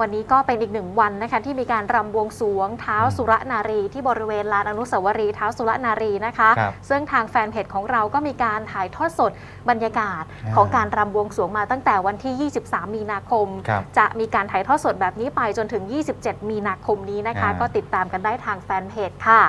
วันนี้ก็เป็นอีกหนึ่งวันนะคะที่มีการรำบวงสรวงเท้าสุรนารี ที่บริเวณลานอนุสาวรีย์เท้าสุรนารีนะคะครับซึ่งทางแฟนเพจของเราก็มีการถ่ายทอดสดบรรยากาศอ่าของการรำบวงสรวงมาตั้งแต่วันที่ 23 มีนาคมครับจะมีการถ่ายทอดสดแบบนี้ไปจนถึง 27 มีนาคมนี้นะคะอ่าก็ติดตามกันได้ทางแฟนเพจค่ะ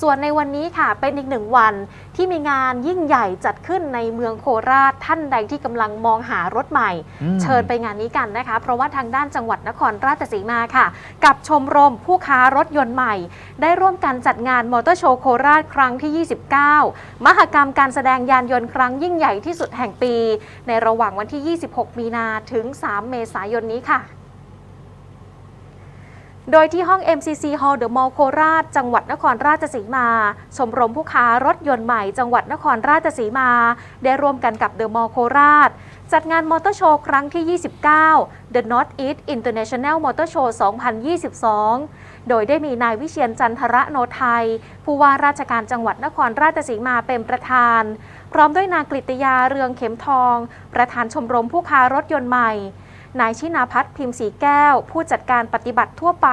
ส่วนในวันนี้ค่ะเป็นอีกหนึ่งวันที่มีงานยิ่งใหญ่จัดขึ้นในเมืองโคราชท่านใดที่กำลังมองหารถใหม่อืมเชิญไปงานนี้กันนะคะ เพราะว่าทางด้านจังหวัดนครราชสีมาค่ะ กับชมรมผู้ค้ารถยนต์ใหม่ ได้ร่วมกันจัดงานมอเตอร์โชว์โคราชครั้งที่ 29 มหกรรมการแสดงยานยนต์ครั้งยิ่งใหญ่ที่สุดแห่งปี ในระหว่างวันที่ 26 มีนาถึง 3 เมษายนนี้ค่ะ โดยที่ห้อง MCC Hall The Mall โคราช จังหวัดนครราชสีมา ชมรมผู้ค้ารถยนต์ใหม่ จังหวัดนครราชสีมา ได้ร่วมกันกับ The Mall โคราช จัดงานมอเตอร์โชว์ครั้งที่ 29 The North East International Motor Show 2022 โดยได้มีนายวิเชียนจันทระโนไทย ผู้ว่าราชการจังหวัดนครราชสีมาเป็นประธาน พร้อมด้วยนางกฤตยาเรืองเข็มทอง ประธานชมรมผู้ค้ารถยนต์ใหม่ นายชินาพัฒน์พิมพ์สีแก้ว ผู้จัดการปฏิบัติทั่วไป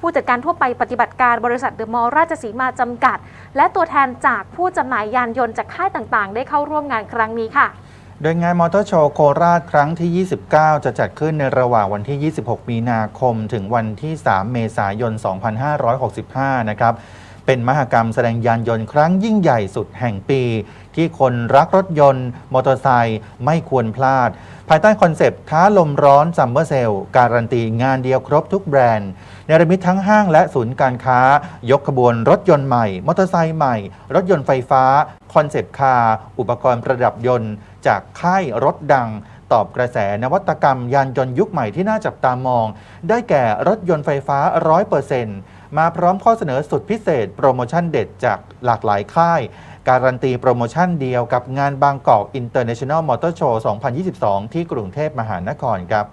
ผู้จัดการทั่วไปปฏิบัติการบริษัทเดอะมอลล์ราชสีมาจำกัด และตัวแทนจากผู้จำหน่ายยานยนต์จากค่ายต่างๆ ได้เข้าร่วมงานครั้งนี้ค่ะโดยงานมอเตอร์โชว์โคราชครั้งที่ 29 จะจัดขึ้นในระหว่างวันที่ 26 มีนาคม ถึงวันที่ 3 เมษายน 2565 นะครับ เป็นมหกรรมแสดงยานยนต์ครั้งยิ่งใหญ่สุดแห่งปี ที่คนรักรถยนต์ มอเตอร์ไซค์ไม่ควรพลาด ภายใต้คอนเซปต์ท้าลมร้อนซัมเมอร์เซลการันตีงานเดียวครบทุกแบรนด์เนรมิตทั้งห้างและศูนย์การค้า ยกขบวนรถยนต์ใหม่ มอเตอร์ไซค์ใหม่ รถยนต์ไฟฟ้า คอนเซปต์คาร์อุปกรณ์ประดับยนต์ จากค่ายรถดังตอบกระแสนวัตกรรมยานยนต์ยุคใหม่ที่น่าจับตามอง ได้แก่รถยนต์ไฟฟ้า 100% มาพร้อมข้อเสนอสุดพิเศษ โปรโมชั่นเด็ดจากหลากหลายค่าย การันตีโปรโมชั่นเดียวกับงานบางกอก International Motor Show 2022 ที่กรุงเทพมหานครครับ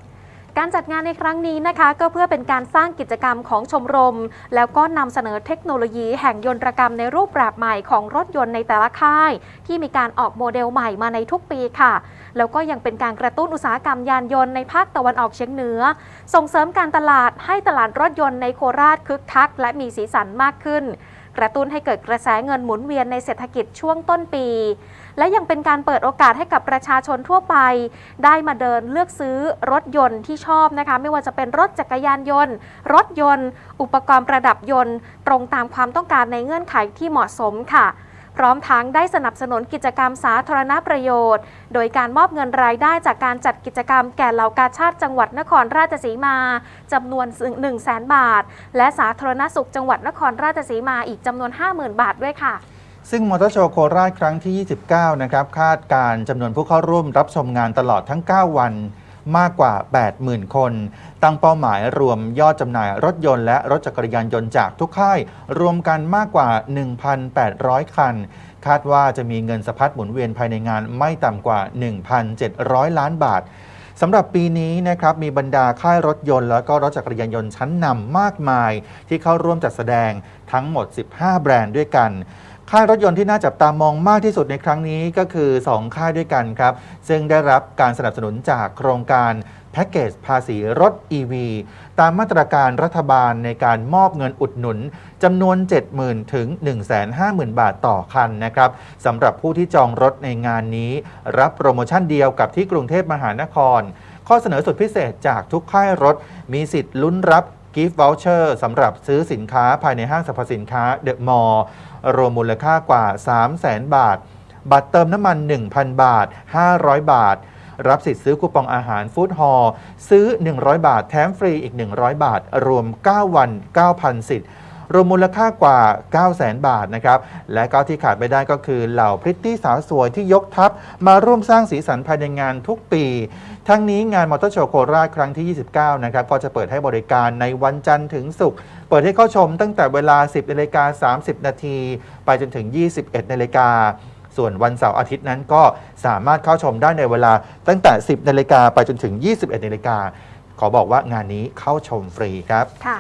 การจัดงานในครั้งนี้นะคะ ก็เพื่อเป็นการสร้างกิจกรรมของชมรม แล้วก็นำเสนอเทคโนโลยีแห่งยนตรกรรมในรูปแบบใหม่ของรถยนต์ในแต่ละค่าย ที่มีการออกโมเดลใหม่มาในทุกปีค่ะ แล้วก็ยังเป็นการกระตุ้นอุตสาหกรรมยานยนต์ในภาคตะวันออกเฉียงเหนือ ส่งเสริมการตลาดให้ตลาดรถยนต์ในโคราชคึกคัก และมีสีสันมากขึ้น กระตุ้นให้เกิดกระแสเงินหมุนเวียนในเศรษฐกิจช่วงต้นปี และยังเป็นการเปิดโอกาสให้กับประชาชนทั่วไป ได้มาเดินเลือกซื้อรถยนต์ที่ชอบนะคะ ไม่ว่าจะเป็นรถจักรยานยนต์ รถยนต์ อุปกรณ์ประดับยนต์ ตรงตามความต้องการในเงื่อนไขที่เหมาะสมค่ะ พร้อมทั้งได้สนับสนุนกิจกรรมสาธารณประโยชน์ โดยการมอบเงินรายได้จากการจัดกิจกรรมแก่เหล่ากาชาติจังหวัดนครราชสีมาจำนวน 1 0 0 0 0แสนบาท และสาธารณสุขจังหวัดนครราชสีมาอีกจำนวน 50,000 บาทด้วยค่ะซึ่งมอเตอร์โชว์โคราชครั้งที่ 29 นะครับ คาดการจำนวนผู้เข้าร่วมรับชมงานตลอดทั้ง 9 วัน มากกว่า 80,000 คน ตั้งเป้าหมายรวมยอดจำหน่ายรถยนต์และรถจักรยานยนต์จากทุกค่าย รวมกันมากกว่า 1,800 คัน คาดว่าจะมีเงินสะพัดหมุนเวียนภายในงานไม่ต่ำกว่า 1,700 ล้านบาทสำหรับปีนี้นะครับมีบรรดาค่ายรถยนต์ แล้วก็รถจักรยานยนต์ชั้นนำมากมาย ที่เข้าร่วมจัดแสดงทั้งหมด 15 แบรนด์ด้วยกัน ค่ายรถยนต์ที่น่าจับตามองมากที่สุดในครั้งนี้ก็คือ 2 ค่ายด้วยกันครับ ซึ่งได้รับการสนับสนุนจากโครงการแพ็กเกจภาษีรถ EV ตามมาตรการรัฐบาลในการมอบเงินอุดหนุนจำนวน 70,000 ถึง 150,000 บาทต่อคันนะครับสำหรับผู้ที่จองรถในงานนี้ รับโปรโมชั่นเดียวกับที่กรุงเทพมหานคร ข้อเสนอสุดพิเศษจากทุกค่ายรถ มีสิทธิ์ลุ้นรับ กิฟต์วอลเชอร์สำหรับซื้อสินค้าภายในห้างสรรพสินค้าเดอะมอลล์รวมมูลค่ากว่า 3 0 0แสนบาท บัตรเติมน้ำมัน 1,000 บาท 500 บาท รับสิทธิ์ซื้อคูปองอาหารฟู้ดฮอลล์ซื้อ 100 บาท แถมฟรีอีก 100 บาท รวม 9 วัน 9,000 สิทธิ์ รวมมูลค่ากว่า 900,000บาทนะครับและก็ที่ขาดไม่ได้ก็คือเหล่าพริตตี้สาวสวยที่ยกทัพ มาร่วมสร้างสีสันภายในงานทุกปี ทั้งนี้งานมอเตอร์โชว์โคราชครั้งที่ 29 นะครับก็จะเปิดให้บริการในวันจันทร์ถึงศุกร์เปิดให้เข้าชมตั้งแต่เวลา 10นาฬิกา30 นาที ไปจนถึง 21นาฬิกาส่วนวันเสาร์อาทิตย์นั้นก็สามารถเข้าชมได้ในเวลาตั้งแต่ 10นาฬิกาไปจนถึง 21นาฬิกาขอบอกว่างานนี้เข้าชมฟรีครับค่ะ